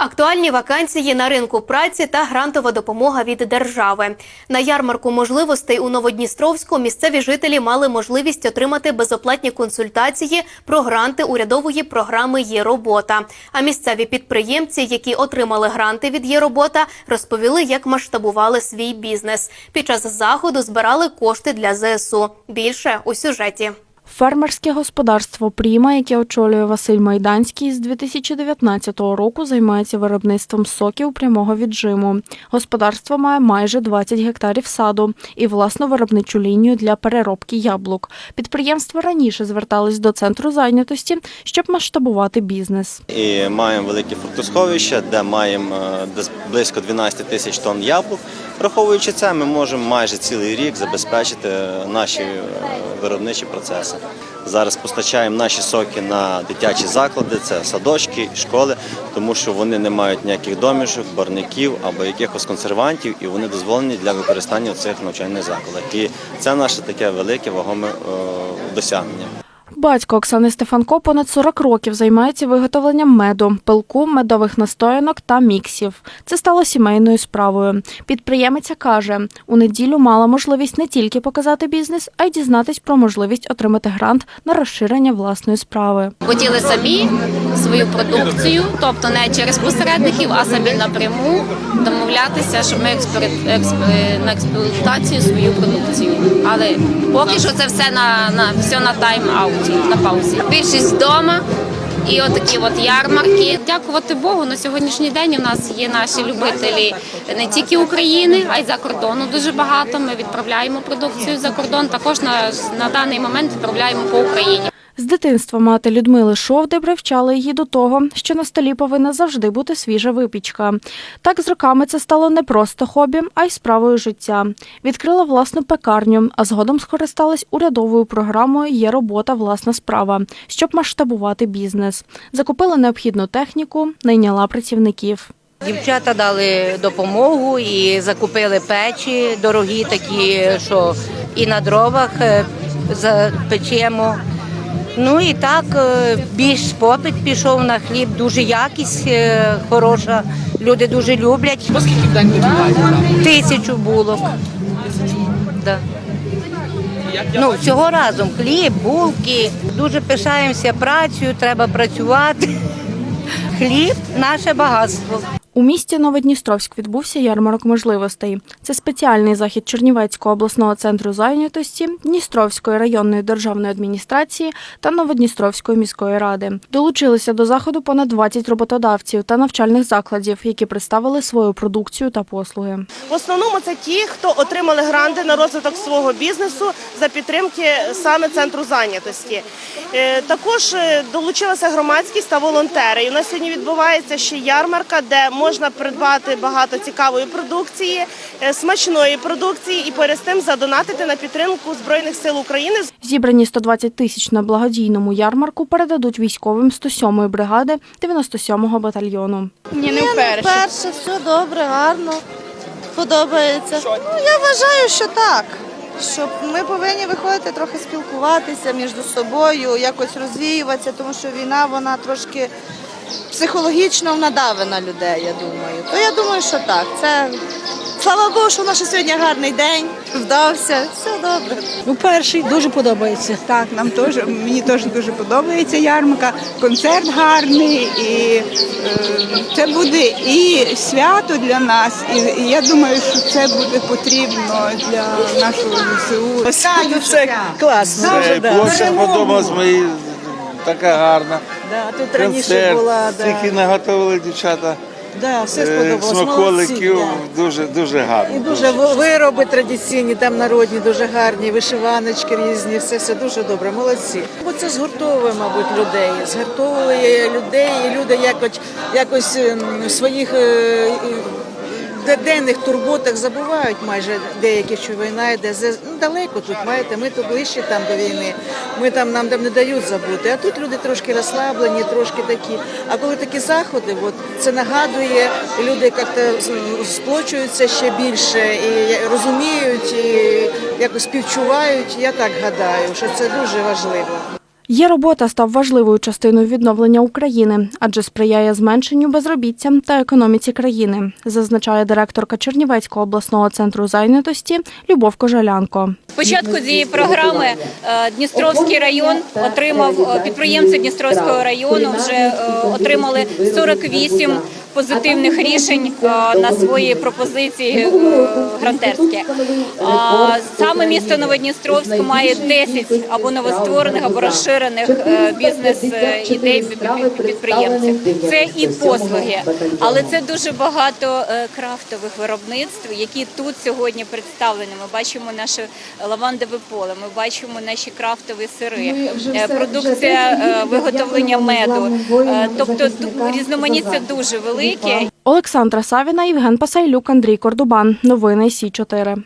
Актуальні вакансії на ринку праці та грантова допомога від держави. На ярмарку можливостей у Новодністровську місцеві жителі мали можливість отримати безоплатні консультації про гранти урядової програми Є робота. А місцеві підприємці, які отримали гранти від Є робота, розповіли, як масштабували свій бізнес. Під час заходу збирали кошти для ЗСУ. Більше у сюжеті. Фермерське господарство Пріма, яке очолює Василь Майданський, з 2019 року займається виробництвом соків прямого віджиму. Господарство має майже 20 гектарів саду і власну виробничу лінію для переробки яблук. Підприємство раніше звертались до центру зайнятості, щоб масштабувати бізнес. І маємо велике фруктосховище, де маємо е, близько 12 тисяч тонн яблук. Враховуючи це, ми можемо майже цілий рік забезпечити наші е, виробничі процеси. Зараз постачаємо наші соки на дитячі заклади, це садочки, школи, тому що вони не мають ніяких домішок, барників або якихось консервантів, і вони дозволені для використання в цих навчальних закладах. І це наше таке велике вагоме е, досягнення. Батько Оксани Стефанко понад 40 років займається виготовленням меду, пилку, медових настоянок та міксів. Це стало сімейною справою. Підприємиця каже, у неділю мала можливість не тільки показати бізнес, а й дізнатись про можливість отримати грант на розширення власної справи. Хотіли самі свою продукцію, тобто не через посередників, а самі напряму домовлятися, щоб ми експерит- експ- на експлуатацію свою продукцію. Але поки що це все на, на все на тайм-ауті, на паузі. Більшість вдома. І отакі от ярмарки. Дякувати Богу, на сьогоднішній день у нас є наші любителі не тільки України, а й за кордону. Дуже багато. Ми відправляємо продукцію за кордон. Також на, на даний момент відправляємо по Україні. З дитинства мати Людмили Шовди привчали її до того, що на столі повинна завжди бути свіжа випічка. Так з роками це стало не просто хобі, а й справою життя. Відкрила власну пекарню, а згодом скористалась урядовою програмою Є робота, власна справа, щоб масштабувати бізнес. Закупила необхідну техніку, найняла працівників. Дівчата дали допомогу і закупили печі дорогі, такі, що і на дровах е, запечемо. Ну і так е, більш попит пішов на хліб, дуже якість е, хороша. Люди дуже люблять. Скільки в день випікаєте? Тисячу булок. Да. Ну, всього разом хліб, булки. Дуже пишаємося працею, треба працювати. Хліб наше багатство. У місті Новодністровськ відбувся ярмарок можливостей. Це спеціальний захід Чернівецького обласного центру зайнятості, Дністровської районної державної адміністрації та Новодністровської міської ради. Долучилися до заходу понад 20 роботодавців та навчальних закладів, які представили свою продукцію та послуги. В основному це ті, хто отримали гранти на розвиток свого бізнесу за підтримки саме центру зайнятості. Е, Також е, долучилася громадськість та волонтери. І у нас сьогодні відбувається ще ярмарка, де можна придбати багато цікавої продукції, е, смачної продукції і поряд з тим задонатити на підтримку збройних сил України. Зібрані 120 тисяч на благодійному ярмарку передадуть військовим 107-ї бригади 97-го батальйону. Ні, не вперше. Вперше, все добре, гарно, подобається. Ну, я вважаю, що так. Що ми повинні виходити трохи спілкуватися між собою, якось розвіюватися, тому що війна вона трошки психологічно надавить на людей, я думаю. То я думаю, що так. Це слава Богу, що у нас сьогодні гарний день, вдався, все добре. Ну, перший дуже подобається. Так, нам теж мені теж дуже подобається ярмарка. Концерт гарний, і е, це буде і свято для нас. І, і я думаю, що це буде потрібно для нашого ЗСУ. Так, це класно. Це площа сподобалась мені така гарна. Да, тут раніше була, да. Тільки наготовили дівчата. Да, все е, сподобалось. Смаколиків Молодці, да. дуже дуже гарно. І дуже ви- вироби традиційні, там народні, дуже гарні, вишиваночки різні, все, все дуже добре, молодці. Бо це згуртовує, мабуть, людей. Згуртовує людей, і люди якось, якось ем, своїх е, і- де- денних турботах забувають майже деякі, що війна йде ну, далеко тут, маєте, ми тут ближче там до війни, ми там нам там не дають забути. А тут люди трошки розслаблені, трошки такі. А коли такі заходи, от, це нагадує, люди як-то сплочуються ще більше і розуміють, і якось співчувають. Я так гадаю, що це дуже важливо. Є робота став важливою частиною відновлення України, адже сприяє зменшенню безробіття та економіці країни, зазначає директорка Чернівецького обласного центру зайнятості Любов Кожалянко. Спочатку цієї програми е, Дністровський район отримав е, підприємці Дністровського району вже е, отримали 48 позитивних рішень е, на свої пропозиції е, грантерські. Саме місто Новодністровськ має 10 або новостворених, або розширених е, бізнес-ідей підприємців. Це і послуги, але це дуже багато крафтових виробництв, які тут сьогодні представлені. Ми бачимо наше лавандове поле, ми бачимо наші крафтові сири, продукція виготовлення меду. Тобто різноманіття дуже велике. Олександра Савіна, Євген Пасайлюк, Андрій Кордубан. Новини Сі 4